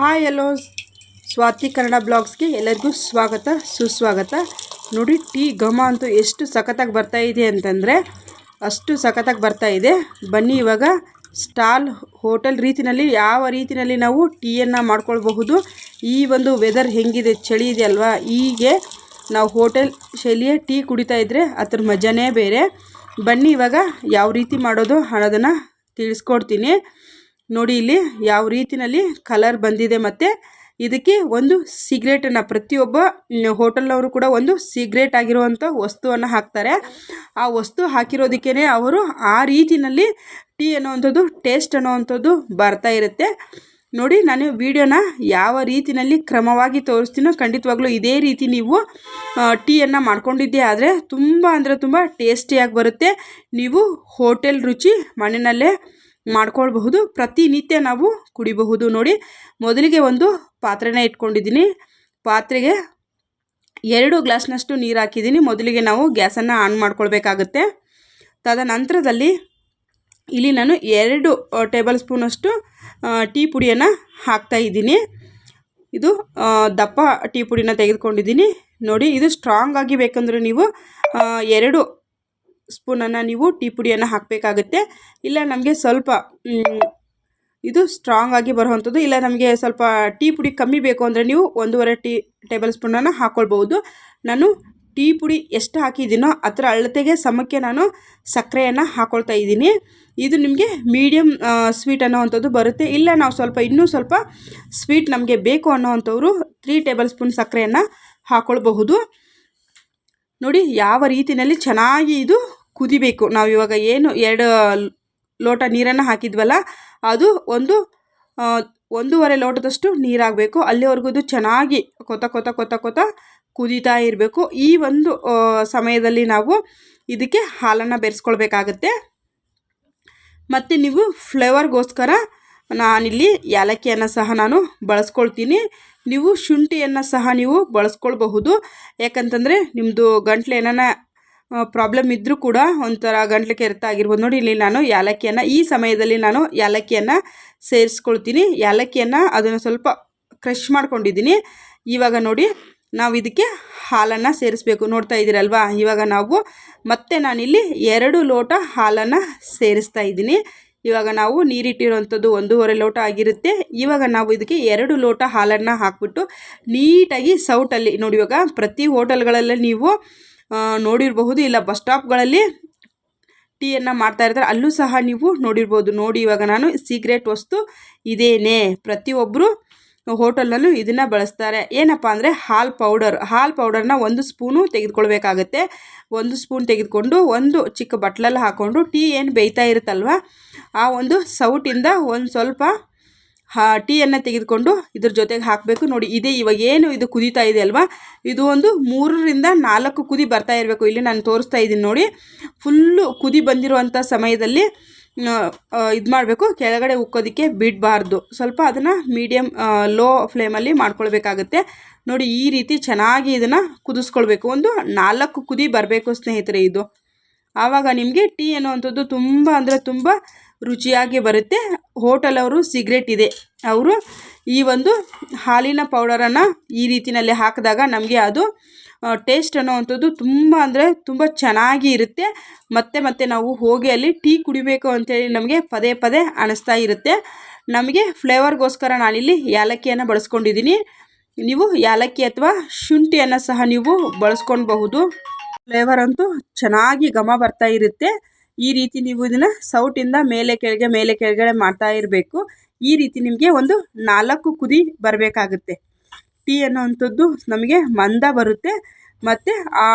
Hi ಎಲ್ಲೋ ಸ್ವಾತಿ ಕನ್ನಡ ಬ್ಲಾಗ್ಸ್ಗೆ ಎಲ್ಲರಿಗೂ ಸ್ವಾಗತ, ಸುಸ್ವಾಗತ. ನೋಡಿ, ಟೀ ಘಮ ಅಂತೂ ಎಷ್ಟು ಸಖತ್ತಾಗಿ ಬರ್ತಾ ಇದೆ ಅಂತಂದರೆ, ಅಷ್ಟು ಸಖತ್ತಾಗಿ ಬರ್ತಾ ಇದೆ. ಬನ್ನಿ ಇವಾಗ, ಸ್ಟಾಲ್ ಹೋಟೆಲ್ ರೀತಿನಲ್ಲಿ, ಯಾವ ರೀತಿನಲ್ಲಿ ನಾವು ಟೀಯನ್ನು ಮಾಡ್ಕೊಳ್ಬಹುದು. ಈ ಒಂದು ವೆದರ್ ಹೆಂಗಿದೆ, ಚಳಿ ಇದೆ ಅಲ್ವಾ? ಹೀಗೆ ನಾವು ಹೋಟೆಲ್ ಶೈಲಿಯ ಟೀ ಕುಡಿತಾ ಇದ್ದರೆ ಅದ್ರ ಮಜಾನೇ ಬೇರೆ. ಬನ್ನಿ ಇವಾಗ, ಯಾವ ರೀತಿ ಮಾಡೋದು ಅನ್ನೋದನ್ನು ತಿಳಿಸ್ಕೊಡ್ತೀನಿ. ನೋಡಿ ಇಲ್ಲಿ ಯಾವ ರೀತಿನಲ್ಲಿ ಕಲರ್ ಬಂದಿದೆ ಮತ್ತು ಇದಕ್ಕೆ ಒಂದು ಸಿಗ್ರೇಟನ್ನು ಪ್ರತಿಯೊಬ್ಬ ಹೋಟೆಲ್ನವರು ಕೂಡ ಒಂದು ಸಿಗ್ರೇಟ್ ಆಗಿರುವಂಥ ವಸ್ತುವನ್ನು ಹಾಕ್ತಾರೆ. ಆ ವಸ್ತು ಹಾಕಿರೋದಕ್ಕೇ ಅವರು ಆ ರೀತಿಯಲ್ಲಿ ಟೀ ಅನ್ನುವಂಥದ್ದು ಟೇಸ್ಟ್ ಅನ್ನೋವಂಥದ್ದು ಬರ್ತಾ ಇರುತ್ತೆ. ನೋಡಿ ನಾನು ವಿಡಿಯೋನ ಯಾವ ರೀತಿಯಲ್ಲಿ ಕ್ರಮವಾಗಿ ತೋರಿಸ್ತೀನೋ ಖಂಡಿತವಾಗ್ಲೂ ಇದೇ ರೀತಿ ನೀವು ಟೀಯನ್ನು ಮಾಡ್ಕೊಂಡಿದ್ದೆ ಆದರೆ ತುಂಬ ಅಂದರೆ ತುಂಬ ಟೇಸ್ಟಿಯಾಗಿ ಬರುತ್ತೆ. ನೀವು ಹೋಟೆಲ್ ರುಚಿ ಮನೆಯಲ್ಲೇ ಮಾಡ್ಕೊಳ್ಬಹುದು. ಪ್ರತಿನಿತ್ಯ ನಾವು ಕುಡಿಬಹುದು. ನೋಡಿ, ಮೊದಲಿಗೆ ಒಂದು ಪಾತ್ರೆನ ಇಟ್ಕೊಂಡಿದ್ದೀನಿ. ಪಾತ್ರೆಗೆ ಎರಡು ಗ್ಲಾಸ್ನಷ್ಟು ನೀರು ಹಾಕಿದ್ದೀನಿ. ಮೊದಲಿಗೆ ನಾವು ಗ್ಯಾಸನ್ನು ಆನ್ ಮಾಡ್ಕೊಳ್ಬೇಕಾಗುತ್ತೆ. ತದನಂತರದಲ್ಲಿ ಇಲ್ಲಿ ನಾನು ಎರಡು ಟೇಬಲ್ ಸ್ಪೂನಷ್ಟು ಟೀ ಪುಡಿಯನ್ನು ಹಾಕ್ತಾ ಇದ್ದೀನಿ. ಇದು ದಪ್ಪ ಟೀ ಪುಡಿನ ತೆಗೆದುಕೊಂಡಿದ್ದೀನಿ. ನೋಡಿ, ಇದು ಸ್ಟ್ರಾಂಗ್ ಆಗಿ ಬೇಕಂದರೆ ನೀವು ಎರಡು ಸ್ಪೂನನ್ನು ನೀವು ಟೀ ಪುಡಿಯನ್ನು ಹಾಕಬೇಕಾಗುತ್ತೆ. ಇಲ್ಲ, ನಮಗೆ ಸ್ವಲ್ಪ ಇದು ಸ್ಟ್ರಾಂಗ್ ಆಗಿ ಬರುವಂಥದ್ದು. ಇಲ್ಲ, ನಮಗೆ ಸ್ವಲ್ಪ ಟೀ ಪುಡಿ ಕಮ್ಮಿ ಬೇಕು ಅಂದರೆ ನೀವು ಒಂದೂವರೆ ಟೀ, ಟೇಬಲ್ ಸ್ಪೂನನ್ನು ಹಾಕ್ಕೊಳ್ಬೋದು ನಾನು ಟೀ ಪುಡಿ ಎಷ್ಟು ಹಾಕಿದ್ದೀನೋ ಅದರ ಅಳತೆಗೆ ಸಮಕ್ಕೆ ನಾನು ಸಕ್ಕರೆಯನ್ನು ಹಾಕ್ಕೊಳ್ತಾ ಇದ್ದೀನಿ. ಇದು ನಿಮಗೆ ಮೀಡಿಯಮ್ ಸ್ವೀಟ್ ಅನ್ನೋವಂಥದ್ದು ಬರುತ್ತೆ. ಇಲ್ಲ, ನಾವು ಸ್ವಲ್ಪ, ಇನ್ನೂ ಸ್ವಲ್ಪ ಸ್ವೀಟ್ ನಮಗೆ ಬೇಕು ಅನ್ನೋವಂಥವ್ರು ತ್ರೀ ಟೇಬಲ್ ಸ್ಪೂನ್ ಸಕ್ಕರೆಯನ್ನು ಹಾಕ್ಕೊಳ್ಬಹುದು ನೋಡಿ, ಯಾವ ರೀತಿಯಲ್ಲಿ ಚೆನ್ನಾಗಿ ಇದು ಕುದಿಬೇಕು. ನಾವು ಇವಾಗ ಏನು ಎರಡು ಲೋಟ ನೀರನ್ನು ಹಾಕಿದ್ವಲ್ಲ, ಅದು ಒಂದು ಒಂದೂವರೆ ಲೋಟದಷ್ಟು ನೀರಾಗಬೇಕು. ಅಲ್ಲಿವರೆಗೂ ಅದು ಚೆನ್ನಾಗಿ ಕೊತ ಕೊತ ಕೊತ ಕೊತ ಕುದೀತಾ ಇರಬೇಕು. ಈ ಒಂದು ಸಮಯದಲ್ಲಿ ನಾವು ಇದಕ್ಕೆ ಹಾಲನ್ನು ಬೆರೆಸ್ಕೊಳ್ಬೇಕಾಗತ್ತೆ. ಮತ್ತು ನೀವು ಫ್ಲೇವರ್ಗೋಸ್ಕರ ನಾನಿಲ್ಲಿ ಏಲಕ್ಕಿಯನ್ನು ಸಹ ನಾನು ಬಳಸ್ಕೊಳ್ತೀನಿ. ನೀವು ಶುಂಠಿಯನ್ನು ಸಹ ನೀವು ಬಳಸ್ಕೊಳ್ಬಹುದು. ಯಾಕಂತಂದರೆ ನಿಮ್ಮದು ಗಂಟ್ಲು ಏನಾನ ಪ್ರಾಬ್ಲಮ್ ಇದ್ದರೂ ಕೂಡ ಒಂಥರ ಗಂಟ್ಲು ಕೆರೆತ ಆಗಿರ್ಬೋದು. ನೋಡಿ, ಇಲ್ಲಿ ನಾನು ಏಲಕ್ಕಿಯನ್ನು ಈ ಸಮಯದಲ್ಲಿ ನಾನು ಏಲಕ್ಕಿಯನ್ನು ಸೇರಿಸ್ಕೊಳ್ತೀನಿ. ಏಲಕ್ಕಿಯನ್ನು ಅದನ್ನು ಸ್ವಲ್ಪ ಕ್ರಷ್ ಮಾಡ್ಕೊಂಡಿದ್ದೀನಿ. ಇವಾಗ ನೋಡಿ, ನಾವು ಇದಕ್ಕೆ ಹಾಲನ್ನು ಸೇರಿಸ್ಬೇಕು. ನೋಡ್ತಾ ಇದ್ದೀರಲ್ವಾ? ಇವಾಗ ನಾವು ಮತ್ತೆ ನಾನಿಲ್ಲಿ ಎರಡು ಲೋಟ ಹಾಲನ್ನು ಸೇರಿಸ್ತಾ ಇದ್ದೀನಿ. ಇವಾಗ ನಾವು ನೀರಿಟ್ಟಿರುವಂಥದ್ದು ಒಂದೂವರೆ ಲೋಟ ಆಗಿರುತ್ತೆ. ಇವಾಗ ನಾವು ಇದಕ್ಕೆ ಎರಡು ಲೋಟ ಹಾಲನ್ನು ಹಾಕ್ಬಿಟ್ಟು ನೀಟಾಗಿ ಸೌಟಲ್ಲಿ, ನೋಡಿ ಇವಾಗ ಪ್ರತಿ ಹೋಟೆಲ್ಗಳಲ್ಲೇ ನೀವು ನೋಡಿರಬಹುದು. ಇಲ್ಲ, ಬಸ್ ಸ್ಟಾಪ್ಗಳಲ್ಲಿ ಟೀಯನ್ನು ಮಾಡ್ತಾ ಇರ್ತಾರೆ. ಅಲ್ಲೂ ಸಹ ನೀವು ನೋಡಿರ್ಬೋದು. ನೋಡಿ, ಇವಾಗ ನಾನು ಸೀಕ್ರೆಟ್ ವಸ್ತು ಇದೇನೆ. ಪ್ರತಿಯೊಬ್ಬರು ಹೋಟೆಲ್ನಲ್ಲೂ ಇದನ್ನು ಬಳಸ್ತಾರೆ. ಏನಪ್ಪ ಅಂದರೆ ಹಾಲು ಪೌಡರ್. ಹಾಲು ಪೌಡರ್ನ ಒಂದು ಸ್ಪೂನು ತೆಗೆದುಕೊಳ್ಬೇಕಾಗತ್ತೆ. ಒಂದು ಸ್ಪೂನ್ ತೆಗೆದುಕೊಂಡು ಒಂದು ಚಿಕ್ಕ ಬಟ್ಲಲ್ಲಿ ಹಾಕ್ಕೊಂಡು ಟೀ ಏನು ಬೇಯ್ತಾ ಇರುತ್ತಲ್ವ? ಆ ಒಂದು ಸೌಟಿಂದ ಒಂದು ಸ್ವಲ್ಪ ಹಾ, ಟೀಯನ್ನು ತೆಗೆದುಕೊಂಡು ಇದ್ರ ಜೊತೆಗೆ ಹಾಕಬೇಕು. ನೋಡಿ, ಇದೇ ಇವಾಗ ಏನು ಇದು ಕುದೀತಾ ಇದೆ ಅಲ್ವಾ? ಇದು ಒಂದು ಮೂರರಿಂದ ನಾಲ್ಕು ಕುದಿ ಬರ್ತಾ ಇರಬೇಕು. ಇಲ್ಲಿ ನಾನು ತೋರಿಸ್ತಾ ಇದ್ದೀನಿ ನೋಡಿ. ಫುಲ್ಲು ಕುದಿ ಬಂದಿರುವಂಥ ಸಮಯದಲ್ಲಿ ಇದು ಮಾಡಬೇಕು. ಕೆಳಗಡೆ ಉಕ್ಕೋದಕ್ಕೆ ಬಿಡಬಾರ್ದು. ಸ್ವಲ್ಪ ಅದನ್ನು ಮೀಡಿಯಮ್ ಲೋ ಫ್ಲೇಮಲ್ಲಿ ಮಾಡ್ಕೊಳ್ಬೇಕಾಗತ್ತೆ. ನೋಡಿ, ಈ ರೀತಿ ಚೆನ್ನಾಗಿ ಇದನ್ನು ಕುದಿಸ್ಕೊಳ್ಬೇಕು. ಒಂದು ನಾಲ್ಕು ಕುದಿ ಬರಬೇಕು ಸ್ನೇಹಿತರೆ ಇದು. ಆವಾಗ ನಿಮಗೆ ಟೀ ಅನ್ನುವಂಥದ್ದು ತುಂಬ ಅಂದರೆ ತುಂಬ ರುಚಿಯಾಗಿ ಬರುತ್ತೆ. ಹೋಟೆಲ್ ಅವರು ಸಿಗ್ರೆಟ್ ಇದೆ. ಅವರು ಈ ಒಂದು ಹಾಲಿನ ಪೌಡರನ್ನು ಈ ರೀತಿಯಲ್ಲಿ ಹಾಕಿದಾಗ ನಮಗೆ ಅದು ಟೇಸ್ಟ್ ಅನ್ನೋವಂಥದ್ದು ತುಂಬ ಅಂದರೆ ತುಂಬ ಚೆನ್ನಾಗಿ ಇರುತ್ತೆ. ಮತ್ತೆ ಮತ್ತೆ ನಾವು ಹೋಗಿ ಅಲ್ಲಿ ಟೀ ಕುಡಿಬೇಕು ಅಂತೇಳಿ ನಮಗೆ ಪದೇ ಪದೇ ಅನಿಸ್ತಾ ಇರುತ್ತೆ. ನಮಗೆ ಫ್ಲೇವರ್ಗೋಸ್ಕರ ನಾನಿಲ್ಲಿ ಏಲಕ್ಕಿಯನ್ನು ಬಳಸ್ಕೊಂಡಿದ್ದೀನಿ. ನೀವು ಏಲಕ್ಕಿ ಅಥವಾ ಶುಂಠಿಯನ್ನು ಸಹ ನೀವು ಬಳಸ್ಕೊಳ್ಬಹುದು. ಫ್ಲೇವರ್ ಅಂತೂ ಚೆನ್ನಾಗಿ ಘಮ ಬರ್ತಾ ಇರುತ್ತೆ. ಈ ರೀತಿ ನೀವು ಇದನ್ನು ಸೌಟಿಂದ ಮೇಲೆ ಕೆಳಗೆ, ಮೇಲೆ ಕೆಳಗಡೆ ಮಾಡ್ತಾ ಇರಬೇಕು. ಈ ರೀತಿ ನಿಮಗೆ ಒಂದು ನಾಲ್ಕು ಕುದಿ ಬರಬೇಕಾಗುತ್ತೆ. ಟೀ ಅನ್ನೋವಂಥದ್ದು ನಮಗೆ ಮಂದ ಬರುತ್ತೆ. ಮತ್ತು ಆ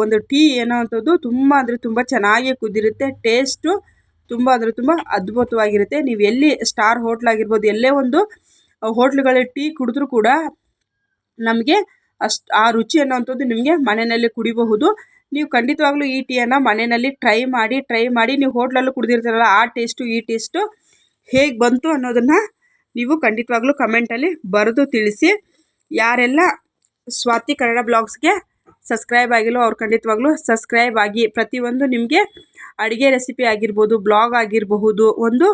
ಒಂದು ಟೀ ಅನ್ನೋವಂಥದ್ದು ತುಂಬ ಅಂದರೆ ತುಂಬ ಚೆನ್ನಾಗಿ ಕುದಿರುತ್ತೆ. ಟೇಸ್ಟು ತುಂಬ ಅಂದರೆ ತುಂಬ ಅದ್ಭುತವಾಗಿರುತ್ತೆ. ನೀವು ಎಲ್ಲಿ ಸ್ಟಾರ್ ಹೋಟ್ಲ್ ಆಗಿರ್ಬೋದು, ಎಲ್ಲೇ ಒಂದು ಹೋಟ್ಲುಗಳಲ್ಲಿ ಟೀ ಕುಡಿದ್ರೂ ಕೂಡ ನಮಗೆ ಅಷ್ಟು ಆ ರುಚಿ ಅನ್ನೋವಂಥದ್ದು ನಿಮಗೆ ಮನೆಯಲ್ಲಿ ಕುಡಿಬಹುದು. ನೀವು ಖಂಡಿತವಾಗ್ಲೂ ಈ ಟೀಯನ್ನು ಮನೆಯಲ್ಲಿ ಟ್ರೈ ಮಾಡಿ ಟ್ರೈ ಮಾಡಿ ನೀವು ಹೋಟ್ಲಲ್ಲೂ ಕುಡಿದಿರ್ತೀರಲ್ಲ, ಆ ಟೇಸ್ಟು ಈ ಟೇಸ್ಟು ಹೇಗೆ ಬಂತು ಅನ್ನೋದನ್ನು ನೀವು ಖಂಡಿತವಾಗ್ಲೂ ಕಮೆಂಟಲ್ಲಿ ಬರೆದು ತಿಳಿಸಿ. ಯಾರೆಲ್ಲ ಸ್ವಾತಿ ಕನ್ನಡ ಬ್ಲಾಗ್ಸ್ಗೆ ಸಬ್ಸ್ಕ್ರೈಬ್ ಆಗಿಲ್ಲೋ ಅವ್ರು ಖಂಡಿತವಾಗ್ಲೂ ಸಬ್ಸ್ಕ್ರೈಬ್ ಆಗಿ ಪ್ರತಿಯೊಂದು ನಿಮಗೆ ಅಡುಗೆ ರೆಸಿಪಿ ಆಗಿರ್ಬೋದು ಬ್ಲಾಗ್ ಆಗಿರಬಹುದು, ಒಂದು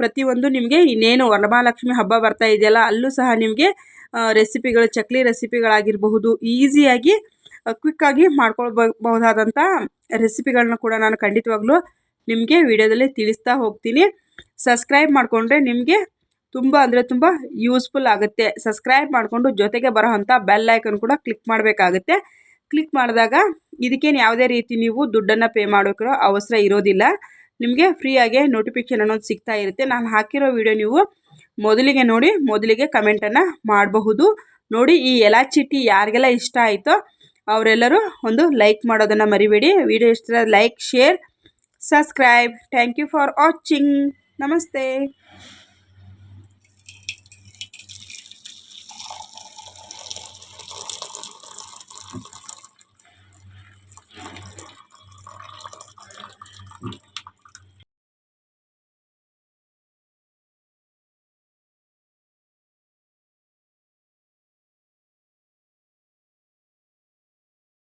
ಪ್ರತಿಯೊಂದು ನಿಮಗೆ ಇನ್ನೇನು ವರಮಹಾಲಕ್ಷ್ಮಿ ಹಬ್ಬ ಬರ್ತಾ ಇದೆಯಲ್ಲ, ಅಲ್ಲೂ ಸಹ ನಿಮಗೆ ರೆಸಿಪಿಗಳು ಚಕ್ಲಿ ರೆಸಿಪಿಗಳಾಗಿರಬಹುದು ಈಸಿಯಾಗಿ ಕ್ವಿಕ್ಕಾಗಿ ಮಾಡ್ಕೊಳ್ಬಹುದಾದಂಥ ರೆಸಿಪಿಗಳನ್ನ ಕೂಡ ನಾನು ಖಂಡಿತವಾಗ್ಲೂ ನಿಮಗೆ ವಿಡಿಯೋದಲ್ಲಿ ತಿಳಿಸ್ತಾ ಹೋಗ್ತೀನಿ. ಸಬ್ಸ್ಕ್ರೈಬ್ ಮಾಡಿಕೊಂಡ್ರೆ ನಿಮಗೆ ತುಂಬ ಅಂದರೆ ತುಂಬ ಯೂಸ್ಫುಲ್ ಆಗುತ್ತೆ. ಸಬ್ಸ್ಕ್ರೈಬ್ ಮಾಡಿಕೊಂಡು ಜೊತೆಗೆ ಬರೋ ಬೆಲ್ ಐಕನ್ ಕೂಡ ಕ್ಲಿಕ್ ಮಾಡಬೇಕಾಗುತ್ತೆ. ಕ್ಲಿಕ್ ಮಾಡಿದಾಗ ಇದಕ್ಕೇನು ಯಾವುದೇ ರೀತಿ ನೀವು ದುಡ್ಡನ್ನು ಪೇ ಮಾಡೋಕ್ಕಿರೋ ಅವಸರ ಇರೋದಿಲ್ಲ. ನಿಮಗೆ ಫ್ರೀಯಾಗೆ ನೋಟಿಫಿಕೇಶನ್ ಅನ್ನೋದು ಸಿಗ್ತಾ ಇರುತ್ತೆ. ನಾನು ಹಾಕಿರೋ ವಿಡಿಯೋ ನೀವು ಮೊದಲಿಗೆ ನೋಡಿ, ಮೊದಲಿಗೆ ಕಮೆಂಟನ್ನು ಮಾಡಬಹುದು. ನೋಡಿ ಈ ಎಲಾಚಿ ಟೀ ಯಾರಿಗೆಲ್ಲ ಇಷ್ಟ ಆಯಿತೋ ಅವರೆಲ್ಲರೂ ಒಂದು ಲೈಕ್ ಮಾಡೋದನ್ನು ಮರಿಬೇಡಿ. ವಿಡಿಯೋ ಇಷ್ಟ like share subscribe thank you for watching ನಮಸ್ತೆ.